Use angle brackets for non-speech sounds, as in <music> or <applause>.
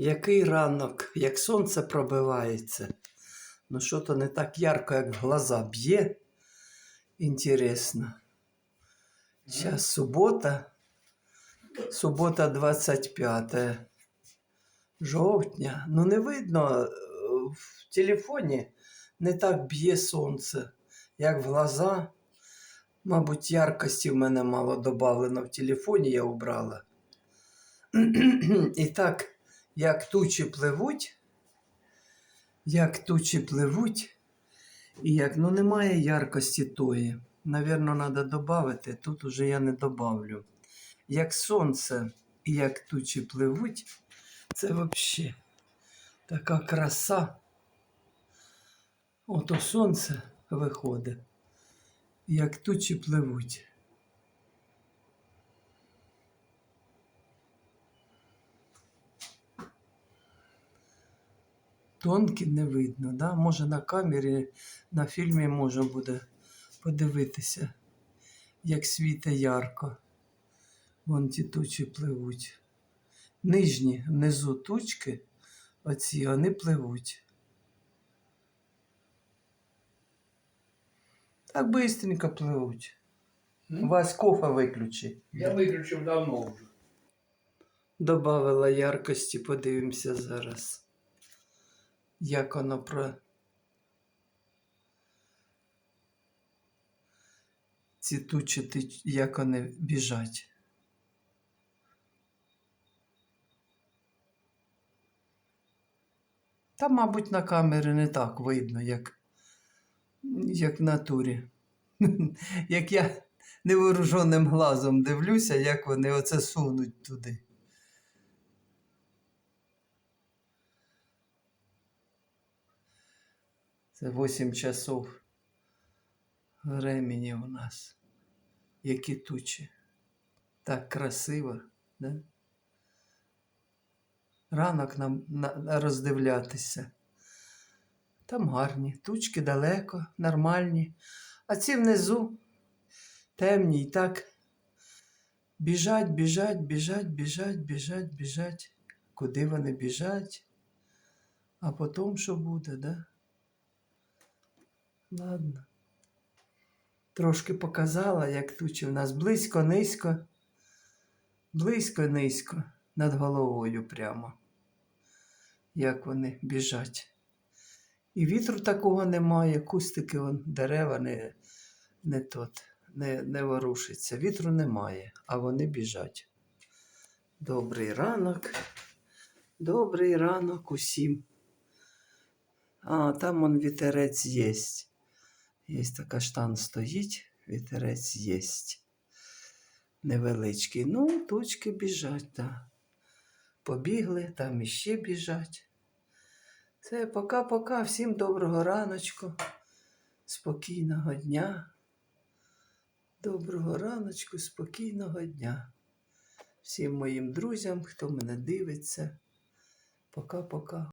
Який ранок, як сонце пробивається. Ну що то не так ярко, як в глаза б'є. Інтересно. Зараз субота. Субота 25 жовтня. Ну, не видно е, в телефоні не так б'є сонце, як в глаза. Мабуть, яркості в мене мало додавлено в телефоні, я убрала. <clears throat> І так, як тучі пливуть, як тучі пливуть, і як ну немає яркості тої. Навірно, треба додати. Тут уже я не добавлю. Як сонце і як тучі пливуть, це взагалі така краса. Ото сонце виходить, як тучі пливуть. Тонкі не видно, да? може на камері, на фільмі можна буде подивитися, як світе ярко. Вон ті тучі пливуть. Нижні, внизу тучки, оці, вони пливуть. Так бистренько пливуть. М? Вась кофе виключи. Я виключив давно вже. Добавила яркості, подивимося зараз. Як воно про. Ці тучі, як вони біжать. Та, мабуть, на камері не так видно, як, як в натурі. <laughs> Як я невооруженим глазом дивлюся, як вони оце сунуть туди. Це 8 часов времени у нас. Які тучі. Так красиво, да? Ранок нам на, роздивлятися. Там гарні, тучки далеко, нормальні. А ці внизу темні і так. Біжать, біжать, біжать, біжать, біжать, біжать. Куди вони біжать? А потім що буде, да? Ладно. Трошки показала, як тучі в нас близько, низько, близько, низько, над головою прямо. Як вони біжать. І вітру такого немає, кустики, вон, дерева не, не тот, не, не ворушиться. Вітру немає, а вони біжать. Добрий ранок. Добрий ранок усім. А, там он вітерець єсть. Є така штан стоїть, вітерець єсть. Невеличкий. Ну, тучки біжать, так. Побігли, там іще біжать. Це пока-пока. Всім доброго раночку, спокійного дня. Доброго раночку, спокійного дня. Всім моїм друзям, хто мене дивиться. Пока-пока.